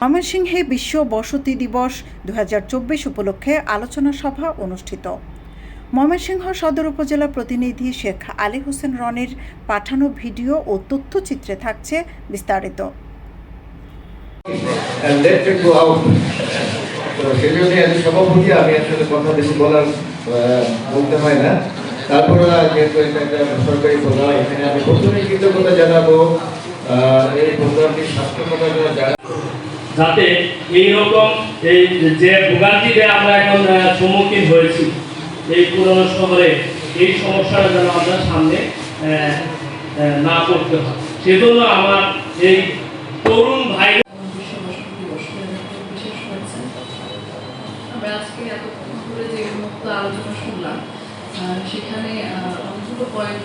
ময়মনসিংহে বিশ্ব বসতি দিবস দুই হাজার চব্বিশ উপলক্ষে আলোচনা সভা অনুষ্ঠিত। ময়মনসিংহ সদর উপজেলা প্রতিনিধি শেখ আলী হোসেন রনির পাঠানো ভিডিও ও তথ্যচিত্রে থাকছে বিস্তারিত। জন্য আমি তারপরে যেহেতু এটা একটা সরকারি প্রোগ্রাম এখানে আমি প্রথমেই কৃতজ্ঞতা জানাব যাতে এই রকম এই যে ভোগান্তিতে আমরা এখন সম্মুখীন হয়েছি এই পুরনো শহরে, এই সমস্যাটা যেন আমরা সামনে না করতে হয়। সেজন্য আমার এই তরুণ ভাই আমরা আজকে এতক্ষণ ধরে যে আলোচনা শুনলাম সেখানে অনেকগুলো পয়েন্ট